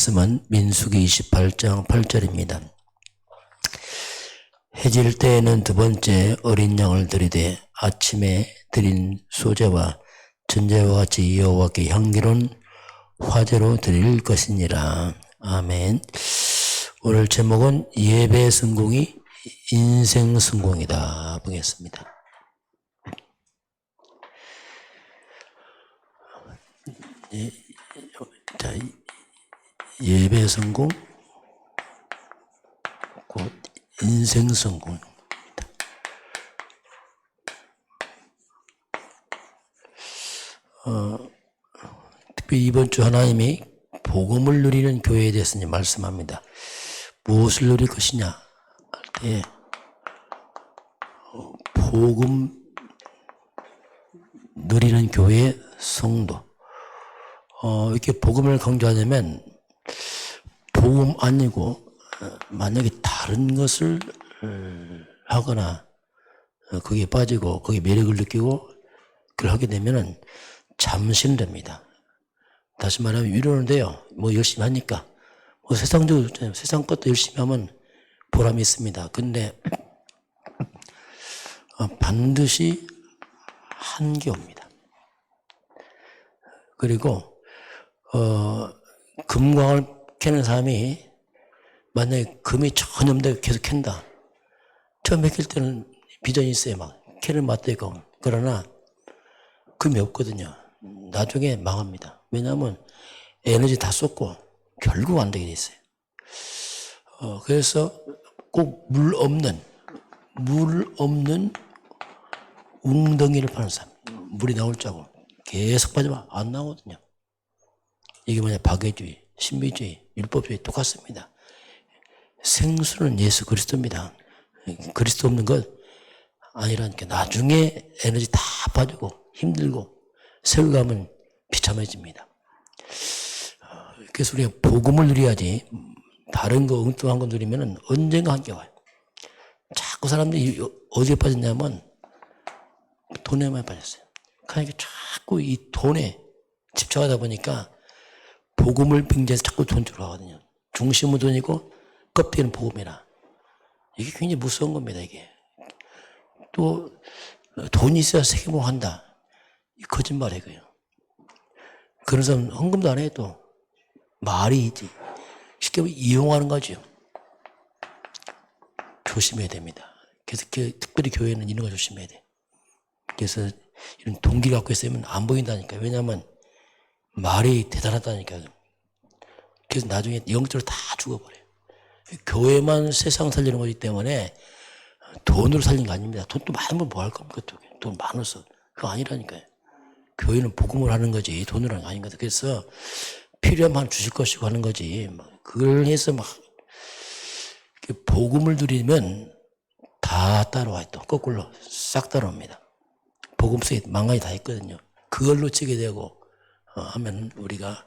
말씀은 민수기 28장 8절입니다. 해질 때에는 두 번째 어린 양을 드리되 아침에 드린 소재와 전제와 같이 여호와께 향기로운 화제로 드릴 것이니라. 아멘. 오늘 제목은 예배 성공이 인생 성공이다 보겠습니다. 예, 자, 예배 성공, 곧 인생 성공. 어, 특별히 이번 주 하나님이 복음을 누리는 교회에 대해서 말씀합니다. 무엇을 누릴 것이냐 할 때, 어, 복음 누리는 교회 성도. 어, 이렇게 복음을 강조하려면 복음 아니고 어, 만약에 다른 것을 어, 하거나 어, 거기에 빠지고 거기에 매력을 느끼고 그걸 하게 되면은 잠시는 됩니다. 다시 말하면 위로는데요. 뭐 열심히 하니까 뭐 세상적으로. 세상 것도 열심히 하면 보람이 있습니다. 근데 어, 반드시 한계 옵니다. 그리고 어, 금광을 캐는 사람이 만약에 금이 없는데 계속 캔다. 처음에 캘 때는 비전이 있어요. 막 캐를 맞대고. 그러나 금이 없거든요. 나중에 망합니다. 왜냐하면 에너지 다 쏟고 결국 안 되게 돼 있어요. 어, 그래서 꼭 물 없는, 물 없는 웅덩이를 파는 사람. 물이 나올 줄 알고 계속 빠지면 안 나오거든요. 이게 뭐냐, 박애주의, 신비주의, 율법주의 똑같습니다. 생수는 예수 그리스도입니다. 그리스도 없는 것 아니라니까. 나중에 에너지 다 빠지고 힘들고 세월 가면 비참해집니다. 어, 그래서 우리가 복음을 누려야지 다른 거 엉뚱한 거 누리면 언젠가 한게 와요. 자꾸 사람들이 어디에 빠졌냐면 돈에만 빠졌어요. 그러니까 자꾸 이 돈에 집착하다 보니까 복음을 빙자해서 자꾸 돈 주러 가거든요. 중심은 돈이고 껍데기는 복음이라. 이게 굉장히 무서운 겁니다, 이게. 또, 돈이 있어야 세계봉 한다. 이 거짓말이고요. 그런 사람 헌금도 안 해도 말이 있지. 쉽게 이용하는 거죠. 조심해야 됩니다. 그래서 그, 특별히 교회는 이런 거 조심해야 돼. 그래서 이런 동기 갖고 있으면 안 보인다니까. 왜냐하면 말이 대단하다니까. 그래서 나중에 영적으로 다 죽어버려요. 교회만 세상 살리는 거기 때문에 돈으로 살리는 거 아닙니다. 돈또 많으면 뭐 할 겁니까? 또. 돈 많아서. 그거 아니라니까요. 교회는 복음을 하는 거지 돈으로 하는 거 아닌 거다. 그래서 필요하면 주실 것이고 하는 거지. 막 그걸 해서 막 복음을 누리면 다 따라와요. 또 거꾸로 싹 따라옵니다. 복음 속에 망가지 다 있거든요. 그걸 놓치게 되고 어, 하면 우리가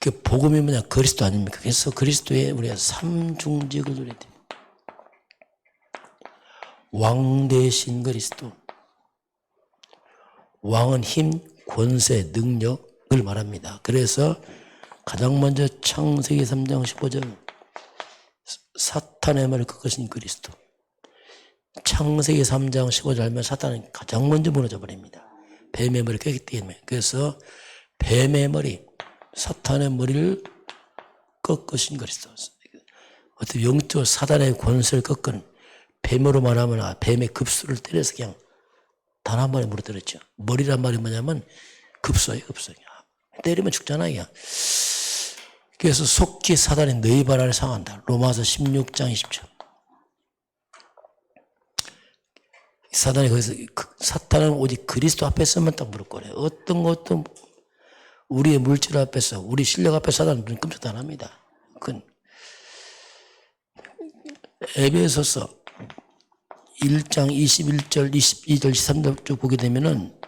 그 복음이 뭐냐 그리스도 아닙니까? 그래서 그리스도의 우리가 삼중직을 누려야 돼요. 왕 대신 그리스도. 왕은 힘, 권세, 능력을 말합니다. 그래서 가장 먼저 창세기 3장 15절 사탄의 말을 꺾으신 그리스도. 창세기 3장 15절 하면 사탄은 가장 먼저 무너져 버립니다. 뱀의 머리를 꺾기 때문에. 그래서 뱀의 머리, 사탄의 머리를 꺾으신 그리스도. 어떻게 영적 사단의 권세를 꺾은 뱀으로 말하면 아, 뱀의 급수를 때려서 그냥 단 한 번에 무너뜨렸죠. 머리란 말이 뭐냐면 급소예요, 급소. 때리면 죽잖아, 그냥. 그래서 속기 사단이 너희 발 아래 상한다. 로마서 16장 20절. 사단이 거기서 그 사탄은 오직 그리스도 앞에 서만 딱 무릎 꿇어요. 어떤 것도 우리의 물질 앞에서 우리 실력 앞에 사단은 눈 끔찍도 안 합니다. 그건 에베소서 1장 21절, 22절, 23절 쭉 보게 되면은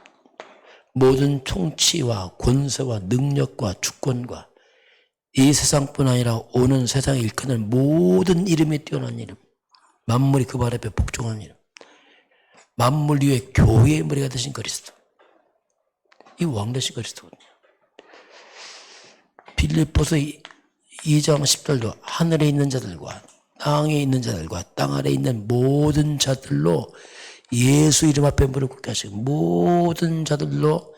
모든 통치와 권세와 능력과 주권과 이 세상뿐 아니라 오는 세상에 일컫는 모든 이름에 뛰어난 이름 만물이 그 발 앞에 복종하는 이름 만물 위에 교회의 머리가 되신 그리스도 이 왕 되신 그리스도 필리포스 2장 10절도 하늘에 있는 자들과 땅에 있는 자들과 땅 아래 있는 모든 자들로 예수 이름 앞에 무릎 꿇게 하시고 모든 자들로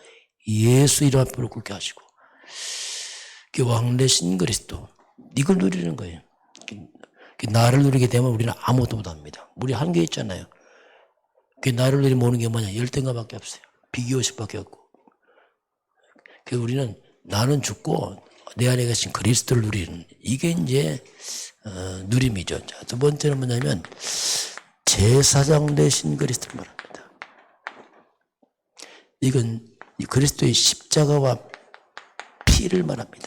예수 이름 앞에 무릎 꿇게 하시고 그 왕래신 그리스도 이걸 누리는 거예요. 그 나를 누리게 되면 우리는 아무것도 못합니다. 우리 한 게 있잖아요. 그 나를 누리면 오는 게 뭐냐 열등감밖에 없어요. 비교의식밖에 없고. 그 우리는 나는 죽고 내 안에 계신 그리스도를 누리는 이게 이제 어, 누림이죠. 자, 두 번째는 뭐냐면 제사장 되신 그리스도를 말합니다. 이건 이 그리스도의 십자가와 피를 말합니다.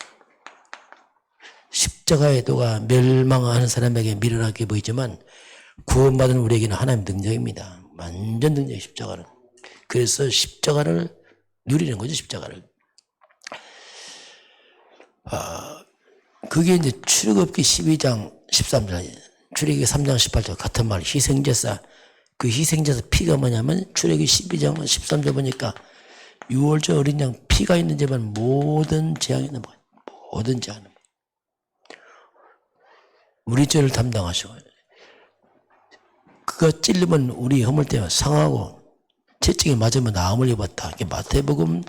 십자가의 도가 멸망하는 사람에게 미련하게 보이지만 구원받은 우리에게는 하나님 능력입니다. 완전 능력 십자가는. 그래서 십자가를 누리는 거죠, 십자가를. 아, 그게 이제 출애굽기 12장 13절, 출애굽기 3장 18절 같은 말, 희생제사. 그 희생제사 피가 뭐냐면 출애굽기 12장 13절 보니까 6월절 어린 양 피가 있는 집은 모든 재앙이 넘어 모든 재앙 우리 죄를 담당하시고 그가 찔리면 우리 허물 때문에 상하고 채찍에 맞으면 나음을 입었다. 이게 마태복음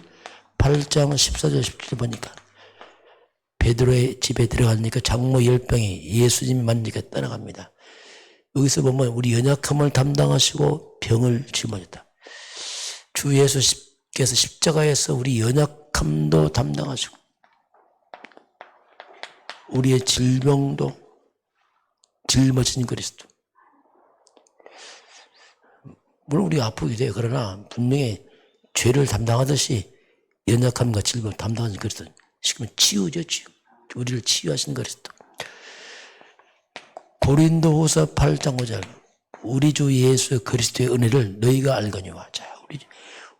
8장 14절 17절 보니까 베드로의 집에 들어가니까 장모 열병이 예수님이 만지니까 떠나갑니다. 여기서 보면 우리 연약함을 담당하시고 병을 짊어졌다. 주 예수께서 십자가에서 우리 연약함도 담당하시고 우리의 질병도 짊어진 그리스도. 물론 우리가 아프게 돼요. 그러나 분명히 죄를 담당하듯이 연약함과 질병을 담당하는 그리스도. 지금은 치유죠, 치유. 우리를 치유하신 그리스도. 고린도후서 8장 5절. 우리 주 예수 그리스도의 은혜를 너희가 알거니와. 자, 우리,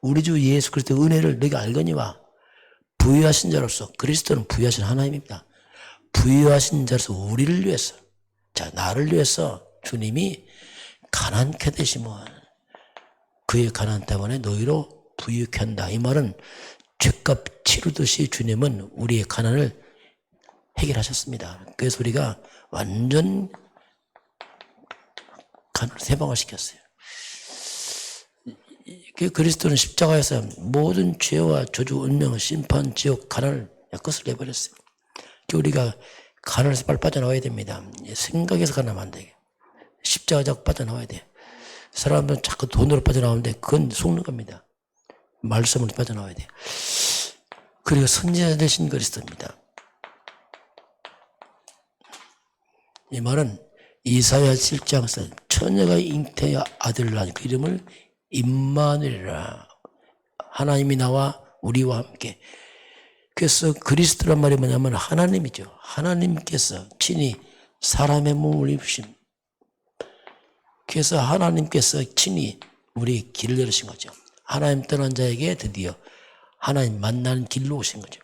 우리 주 예수 그리스도의 은혜를 너희가 알거니와. 부유하신 자로서 그리스도는 부유하신 하나님입니다. 부유하신 자로서 우리를 위해서 자, 나를 위해서 주님이 가난케 되시면 그의 가난 때문에 너희로 부유케 한다. 이 말은 죄값 치르듯이 주님은 우리의 가난을 해결하셨습니다. 그래서 우리가 완전 가난을 세방을 시켰어요. 그 그리스도는 십자가에서 모든 죄와 저주, 운명, 심판, 지옥, 가난을 끝을 내버렸어요. 그 우리가 가난에서 빨리 빠져나와야 됩니다. 생각에서 가난하면 안 돼. 십자가 잡고 빠져나와야 돼. 사람들은 자꾸 돈으로 빠져나오는데 그건 속는 겁니다. 말씀으로 빠져나와야 돼. 그리고 선지자 되신 그리스도입니다. 이 말은 이사야 7장에서 처녀가 잉태의 아들을 낳은 그 이름을 임마누엘이라 하나님이 나와 우리와 함께 그래서 그리스도란 말이 뭐냐면 하나님이죠. 하나님께서 친히 사람의 몸을 입으신. 그래서 하나님께서 친히 우리 길을 열으신 거죠. 하나님 떠난 자에게 드디어 하나님 만나는 길로 오신 거죠.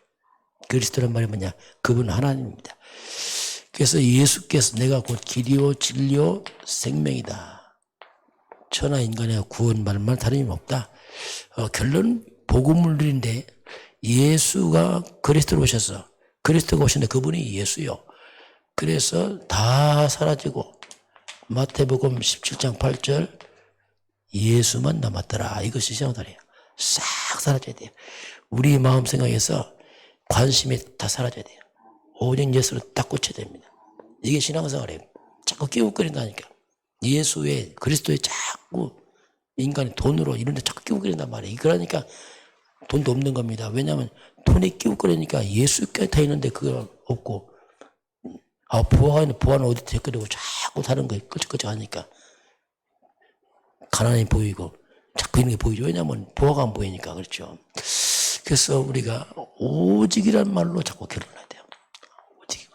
그리스도란 말이 뭐냐? 그분 하나님입니다. 그래서 예수께서 내가 곧 길이요 진리요 생명이다. 천하 인간의 구원 말만 다름이 없다. 어, 결론 복음을 누린데 예수가 그리스도로 오셔서 그리스도가 오셨는데 그분이 예수요. 그래서 다 사라지고 마태복음 17장 8절 예수만 남았더라. 이것이 신앙들이에요. 싹 사라져야 돼요. 우리 마음 생각에서 관심이 다 사라져야 돼요. 오직 예수를 딱 꽂혀야 됩니다. 이게 신앙생활이에요. 자꾸 끼우거린다니까. 예수의 그리스도의 자꾸 인간이 돈으로 이런 데 자꾸 끼우거린단 말이에요. 그러니까 돈도 없는 겁니다. 왜냐하면 돈에 끼우거리니까 예수께 다 있는데 그거 없고 아 부하가 있는 부하는 어디 데리고 자꾸 다른 거에 끌적끌적 하니까 가난이 보이고 자꾸 있는 게 보이죠. 왜냐하면 부하가 안 보이니까 그렇죠. 그래서 우리가 오직이란 말로 자꾸 결론해야 돼요. 오직.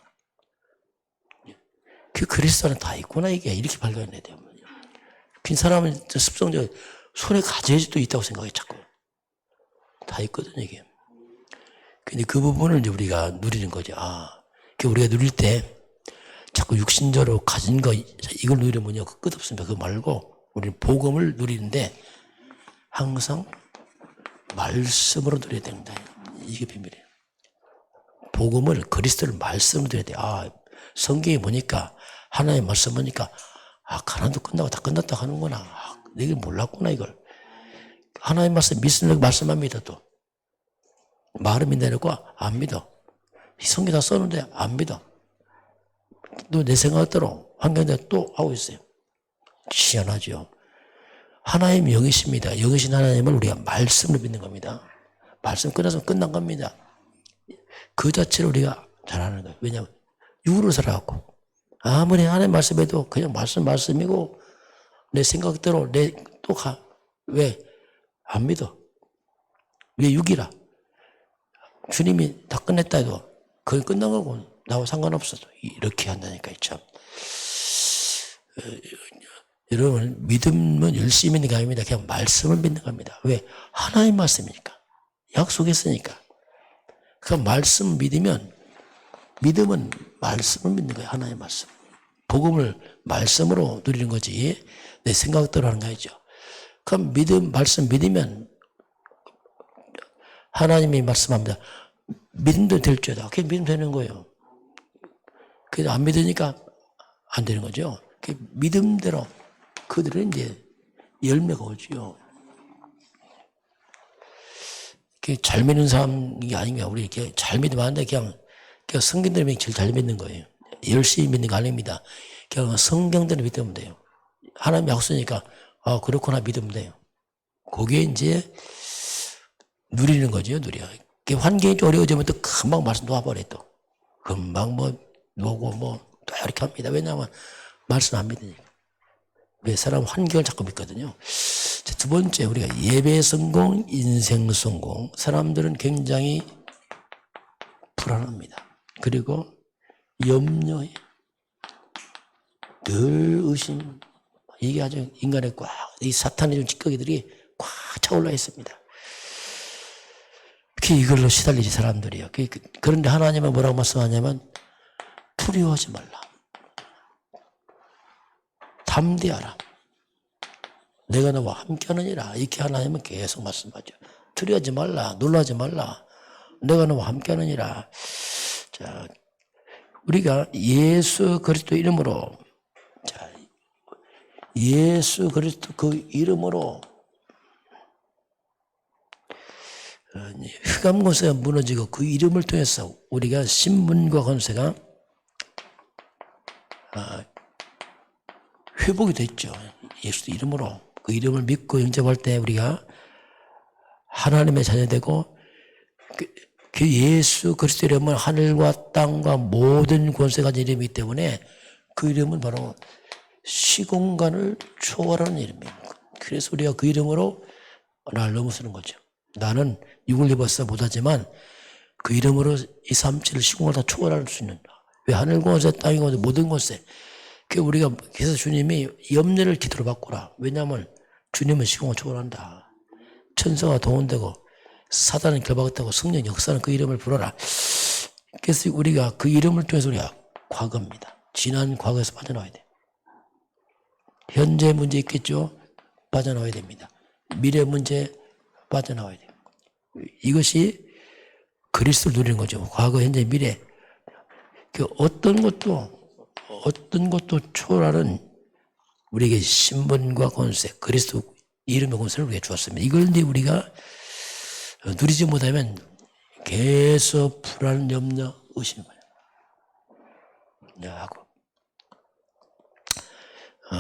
그 그리스도 안에 다 있구나 이게 이렇게 발견해야 돼요. 빈 사람은 습성적 손에 가져야지도 있다고 생각해 자꾸. 다 있거든요, 이게. 근데 그 부분을 이제 우리가 누리는 거죠. 아, 그 우리가 누릴 때 자꾸 육신적으로 가진 거, 이걸 누리면요, 그 끝없습니다. 그거 말고 우리는 복음을 누리는데 항상 말씀으로 누려야 됩니다. 이게 비밀이에요. 복음을 그리스도를 말씀드려야 돼. 아, 성경에 보니까 하나님 말씀 보니까 아, 가난도 끝나고 다 끝났다 하는구나. 아, 내가 몰랐구나 이걸. 하나님 말씀 믿으려고 말씀합니다 또. 말을 믿내려고 안 믿어. 성경 다 써놓는데 안 믿어. 또 내 생각대로 환경대로 또 하고 있어요. 희한하죠. 하나님 영이십니다. 영이신 하나님을 우리가 말씀을 믿는 겁니다. 말씀 끝나서 끝난 겁니다. 그 자체를 우리가 잘하는 거예요. 왜냐하면 육으로 살아갖고 아무리 하나님 말씀해도 그냥 말씀 말씀이고 내 생각대로 내또 가. 왜? 안 믿어. 왜 육이라? 주님이 다 끝냈다 해도 그게 끝난 거고 나와 상관없어도 이렇게 한다니까 참. 어, 여러분 믿음은 열심히 믿는 게 아닙니다. 그냥 말씀을 믿는 겁니다. 왜? 하나님 말씀이니까. 약속했으니까. 그 말씀 믿으면 믿음은 말씀을 믿는 거예요. 하나의 말씀. 복음을 말씀으로 누리는 거지. 내 생각대로 하는 거 아니죠. 그럼 믿음, 말씀 믿으면 하나님이 말씀합니다. 믿음도 될 줄이다. 그게 믿음 되는 거예요. 그래도 안 믿으니까 안 되는 거죠. 그 믿음대로 그들은 이제 열매가 오죠. 그잘 믿는 사람이 아닌가. 우리 이렇게 잘 믿으면 안 돼. 그냥, 그냥 성경대로 제일 잘 믿는 거예요. 열심히 믿는 거 아닙니다. 그냥 성경대로 믿으면 돼요. 하나님 약속이니까, 아, 그렇구나 믿으면 돼요. 그게 이제 누리는 거죠, 누려. 그 환경이 좀 어려워지면 또 금방 말씀 놓아버려 또. 금방 뭐, 놓고 뭐, 또 이렇게 합니다. 왜냐하면 말씀 안 믿으니까. 왜 사람 환경을 자꾸 믿거든요. 자, 두 번째 우리가 예배 성공, 인생 성공. 사람들은 굉장히 불안합니다. 그리고 염려해. 늘 의심. 이게 아주 인간의 꽉, 이 사탄의 좀 찌꺼기들이 꽉 차올라 있습니다. 특히 이걸로 시달리지 사람들이요. 그- 그- 그런데 하나님은 뭐라고 말씀하냐면 두려워하지 말라. 담대하라. 내가 너와 함께하느니라. 이렇게 하나님은 계속 말씀하죠. 두려워하지 말라. 놀라지 말라. 내가 너와 함께하느니라. 자, 우리가 예수 그리스도 이름으로 자, 예수 그리스도 그 이름으로 어, 흑암 권세가 무너지고 그 이름을 통해서 우리가 신문과 권세가 아, 회복이 됐죠. 예수 이름으로 그 이름을 믿고 영접할 때 우리가 하나님의 자녀되고 그, 그 예수 그리스도 이름은 하늘과 땅과 모든 권세가 이름이기 때문에 그 이름은 바로 시공간을 초월하는 이름이에요. 그래서 우리가 그 이름으로 나를 넘어서는 거죠. 나는 육을 입어서 못하지만 그 이름으로 이 삼치를 시공을 다 초월할 수 있는 왜 하늘과 권세 땅과 권세 모든 권세 그 우리가 그래서 주님이 염려를 기도로 바꾸라. 왜냐하면 주님은 시공을 초월한다. 천사가 동원되고 사단은 결박했다고 성령 역사는 그 이름을 불어라. 그래서 우리가 그 이름을 통해서 우리가 과거입니다. 지난 과거에서 빠져나와야 돼. 현재 문제 있겠죠? 빠져나와야 됩니다. 미래 문제 빠져나와야 돼요 이것이 그리스도를 누리는 거죠. 과거, 현재, 미래. 그 어떤 것도, 어떤 것도 초월하는 우리에게 신분과 권세, 그리스도 이름의 권세를 우리에게 주었습니다. 이걸 이제 우리가 누리지 못하면 계속 불안, 염려, 의심을 하고. 어,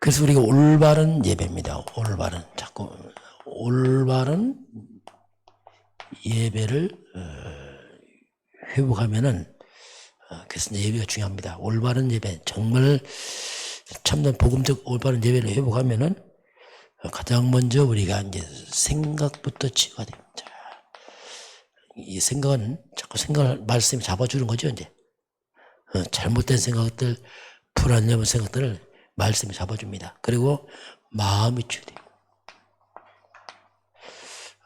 그래서 우리가 올바른 예배입니다. 올바른. 자꾸 올바른 예배를 어, 회복하면은 어, 그래서 이제 예배가 중요합니다. 올바른 예배 정말 참된 복음적 올바른 예배를 회복하면은 어, 가장 먼저 우리가 이제 생각부터 치유가 됩니다. 이 생각은 자꾸 생각을 말씀이 잡아주는 거죠 이제 어, 잘못된 생각들 불안한 생각들을 말씀이 잡아줍니다. 그리고 마음이 치유돼요.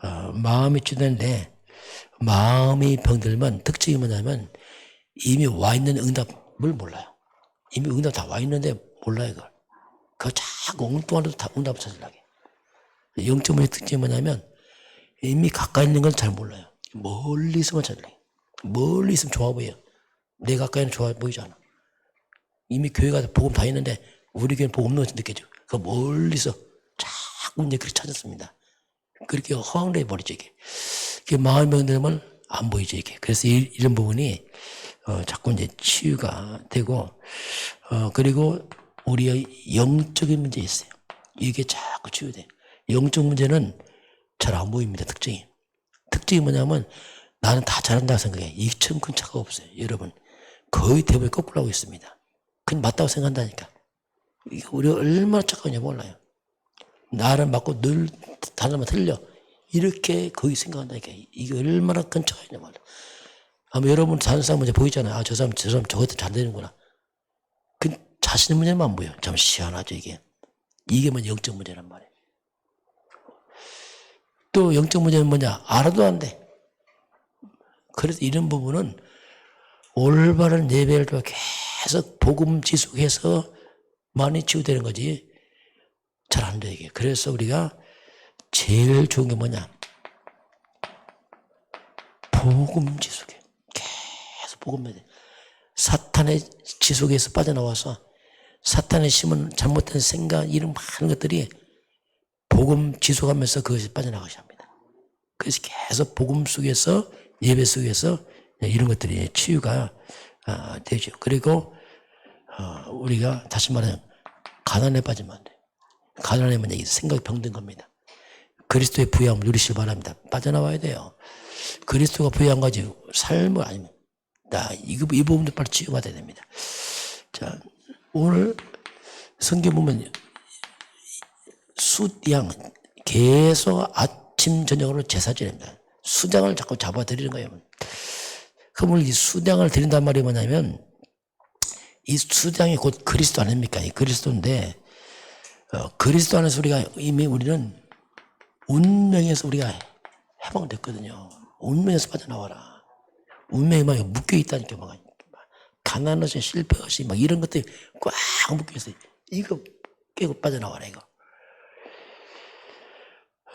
어, 마음이 치유되는데 마음이 병들면 특징이 뭐냐면 이미 와 있는 응답을 몰라요. 이미 응답 다 와 있는데 몰라요 그걸. 그거 자꾸 엉뚱한데도 다 응답을 찾으려고 해. 영적문의 특징이 뭐냐면 이미 가까이 있는 걸잘 몰라요. 멀리서만 찾으래. 멀리 있으면 좋아 보여. 내 가까이는 좋아 보이지 않아. 이미 교회 가서 복음 다 있는데 우리 교회는 복음 없는 것처럼 느껴져. 그 멀리서 자꾸 이제 그렇게 찾았습니다. 그렇게 허황돼 버리죠 이게. 이게 마음 병들면 안 보이죠 이게. 그래서 이, 런 부분이 어, 자꾸 이제 치유가 되고 어, 그리고 우리의 영적인 문제 있어요. 이게 자꾸 치유돼. 영적 문제는 잘 안 보입니다 특징이. 특징이 뭐냐면 나는 다 잘한다고 생각해. 이처럼 큰 차가 없어요. 여러분 거의 대부분 거꾸로 하고 있습니다. 그건 맞다고 생각한다니까. 우리가 얼마나 착한지 몰라요. 나를 맞고 늘 다른 말 틀려. 이렇게 거의 생각한다니까. 이게 얼마나 큰 차이냐 말이야. 아마 여러분 다른 사람 문제 보이잖아요. 아, 저 사람, 저 사람 저것도 잘 되는구나. 그 자신의 문제만 안 보여. 참 희한하죠, 이게. 이게 뭐냐, 영적 문제란 말이에요. 또 영적 문제는 뭐냐? 알아도 안 돼. 그래서 이런 부분은 올바른 예배를 통해 계속 복음 지속해서 많이 치유되는 거지. 잘 안 돼, 이게. 그래서 우리가 제일 좋은 게 뭐냐? 복음 지속해. 계속 복음 해. 사탄의 지속에서 빠져나와서 사탄의 심은 잘못된 생각, 이런 많은 것들이 복음 지속하면서 그것이 빠져나가셔야 합니다. 그래서 계속 복음 속에서 예배 속에서 이런 것들이 치유가 아, 되죠. 그리고 어, 우리가 다시 말하면 가난에 빠지면 안 돼요. 가난에 면 이게 생각이 병든 겁니다. 그리스도의 부양을 누리시길 바랍니다. 빠져나와야 돼요. 그리스도가 부양 가지고 삶을 아니면 나 이거 이 부분도 빨리 치유받아야 됩니다. 자 오늘 성경 보면 숫양 계속 아침 저녁으로 제사 지냅니다. 수장을 자꾸 잡아 드리는 거예요. 그럼 이 수장을 드린단 말이 뭐냐면 이 수장이 곧 그리스도 아닙니까? 이 그리스도인데 어, 그리스도 안에서 우리가 이미 우리는 운명에서 우리가 해방됐거든요. 운명에서 빠져나와라. 운명이 막 묶여 있다니까 막 가난 없이 실패 없이 막 이런 것들이 꽉 묶여 있어요. 이거 깨고 빠져나와라 이거.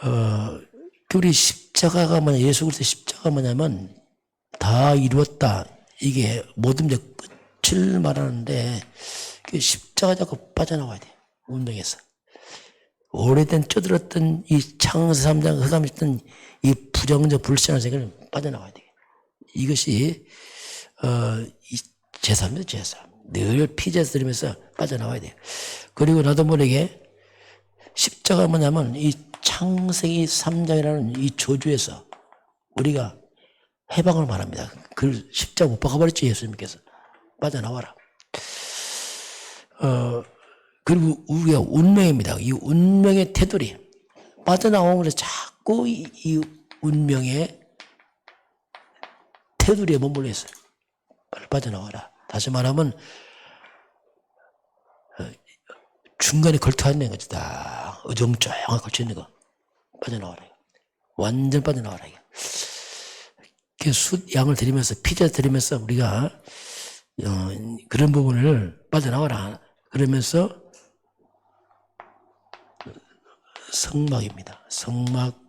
어, 그 우리 십자가가 뭐냐 예수 그리스도 십자가 뭐냐면 다 이루었다. 이게 모든 게 끝을 말하는데 그 십자가 자꾸 빠져나와야 돼. 운명에서. 오래된 쪼들었던 이 창세 3장 흑암했던 이 부정적 불신한 세계를 빠져나와야 돼. 이것이 어, 이 제사입니다. 제사. 늘 피제사 드리면서 빠져나와야 돼요. 그리고 나도 모르게 십자가 뭐냐면 이 창세기 3장이라는 이 저주에서 우리가 해방을 말합니다. 그 십자가 못 박아버렸죠. 예수님께서. 빠져나와라. 어, 그리고 우리가 운명입니다. 이 운명의 테두리. 빠져나오면서 자꾸 이, 이 운명의 테두리에 머물러 있어요. 빨리 빠져나와라. 다시 말하면, 어, 중간에 걸터 있는 거지. 다 어정쩡하게 걸쳐 있는 거. 빠져나와라. 완전 빠져나와라. 그숫 양을 드리면서, 피자 드리면서 우리가, 어, 그런 부분을 빠져나와라. 그러면서 성막입니다. 성막,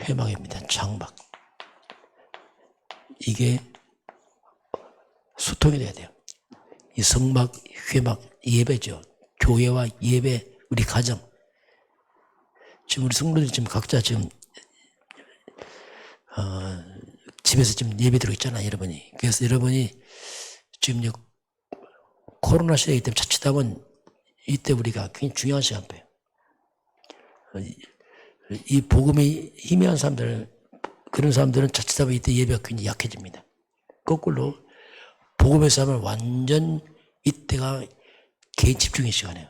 회막입니다. 장막. 이게 소통이 돼야 돼요. 이 성막, 회막, 예배죠. 교회와 예배, 우리 가정. 지금 우리 성도들이 지금 각자 지금, 어, 집에서 지금 예배 드리고 있잖아요, 여러분이. 그래서 여러분이 지금 코로나 시대이기 때문에 자칫하면 이때 우리가 굉장히 중요한 시간대예요. 이 복음이 희미한 사람들, 그런 사람들은 자칫하면 이때 예배가 굉장히 약해집니다. 거꾸로 복음에서 하면 완전 이때가 개인 집중의 시간이에요.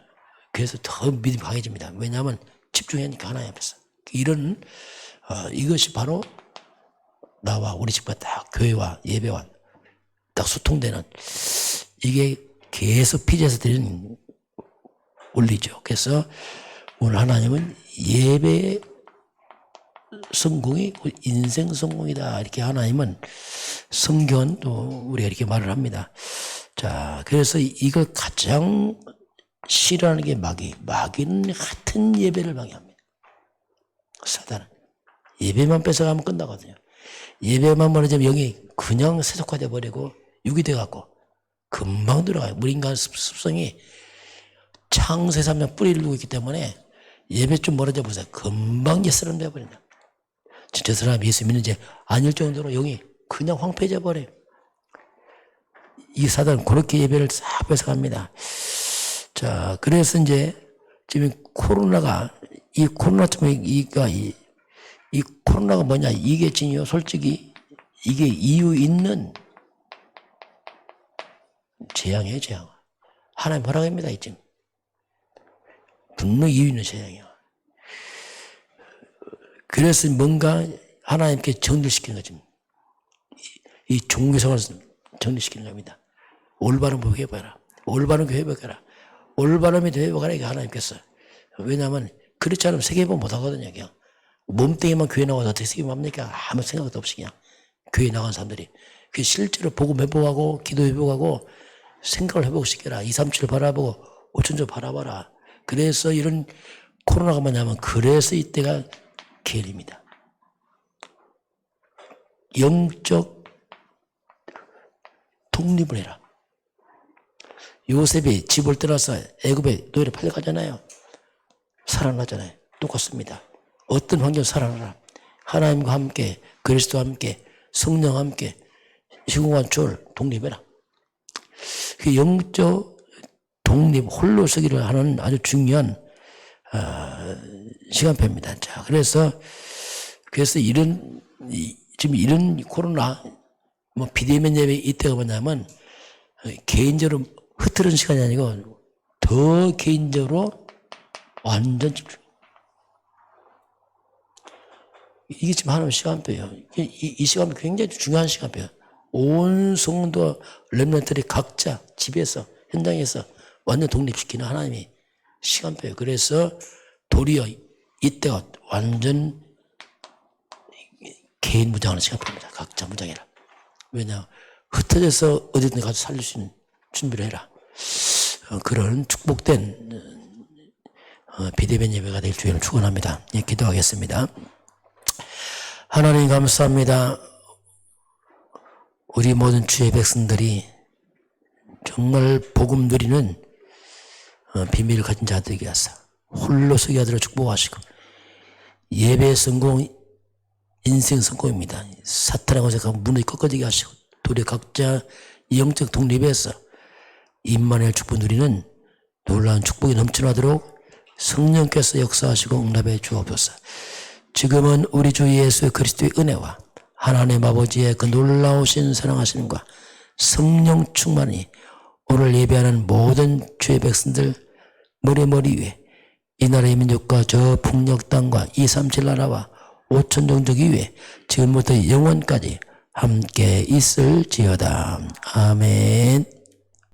그래서 더 믿음이 강해집니다. 왜냐하면 집중하니까 하나님 앞에서. 이런, 어, 이것이 바로 나와 우리 집과 딱 교회와 예배와 딱 소통되는 이게 계속 피제에서 드리는 원리죠. 그래서 오늘 하나님은 예배 성공이 인생 성공이다. 이렇게 하나님은 성경은 또 우리가 이렇게 말을 합니다. 자, 그래서 이거 가장 싫어하는 게 마귀. 마귀는 같은 예배를 방해합니다. 사단은. 예배만 뺏어가면 끝나거든요. 예배만 멀어지면 영이 그냥 세속화돼 버리고 육이 돼갖고 금방 들어가요. 우리 인간 습- 습성이 창세 3년 뿌리를 두고 있기 때문에 예배 좀 멀어져 보세요. 금방 옛사람 돼버린다. 진짜 사람 예수 믿는지 아닐 정도로 영이 그냥 황폐해져 버려요. 이 사단은 그렇게 예배를 싹 뺏어갑니다. 자, 그래서 이제 지금 코로나가 이 코로나 때문에 이가 이, 이 코로나가 뭐냐 이게 진요 솔직히 이게 이유 있는 재앙이에요 재앙. 하나님 허락입니다 이쯤. 분명 이유 있는 재앙이야. 그래서 뭔가 하나님께 정리시키는 거지. 이, 이 종교생활을 정리시키는 겁니다. 올바른 법 회복해라. 올바른 교회 회복해라. 올바른 믿음 회복하라 이게 하나님께서. 왜냐하면 그렇지 않으면 세계법 못하거든요. 그냥 몸뚱이만 교회 나와서 어떻게 세계법 합니까? 아무 생각도 없이 그냥 교회 나간 사람들이 그 실제로 보고 회복하고 기도 회복하고 생각을 회복시켜라. 2, 3, 7 바라보고 5천 조 바라봐라. 그래서 이런 코로나가 뭐냐면 그래서 이때가 계일입니다. 영적 독립을 해라. 요셉이 집을 떠나서 애굽에 노예로 팔려가잖아요. 살아나잖아요. 똑같습니다. 어떤 환경 살아나라. 하나님과 함께 그리스도와 함께 성령과 함께 시공한 줄 독립해라. 그 영적 독립 홀로 서기를 하는 아주 중요한 어, 시간표입니다. 자, 그래서 그래서 이런 이- 지금 이런 코로나 뭐 비대면 예배 이때가 뭐냐면 어, 개인적으로 흐트러진 시간이 아니고 더 개인적으로 완전 집중. 이게 지금 하나님 시간표예요. 이, 이, 이 시간표 굉장히 중요한 시간표예요. 온 성도 렘넌트들이 각자 집에서 현장에서 완전 독립시키는 하나님의 시간표예요. 그래서 도리어 이때가 완전 개인 무장하는 시간표입니다. 각자 무장해라. 왜냐 흩어져서 어디든 가서 살릴 수 있는 준비를 해라. 어, 그런 축복된 어, 비대면 예배가 될 주의를 축원합니다. 예, 기도하겠습니다. 하나님 감사합니다. 우리 모든 주의 백성들이 정말 복음 누리는 어, 비밀을 가진 자들에게 하사 홀로 서게 하도록 축복하시고 예배 성공 인생 성공입니다. 사탄의 권세가 문을 꺾어지게 하시고 도리 각자 영적 독립에서 임만의 축복 누리는 놀라운 축복이 넘쳐나도록 성령께서 역사하시고 응답해 주옵소서. 지금은 우리 주 예수 그리스도의 은혜와 하나님 아버지의 그 놀라우신 사랑하심과 성령 충만이 오늘 예배하는 모든 주의 백성들 머리 머리 위에 이 나라의 민족과 저 북녘 땅과 이 삼칠 나라와 오천 종족 위에 지금부터 영원까지 함께 있을지어다. 아멘.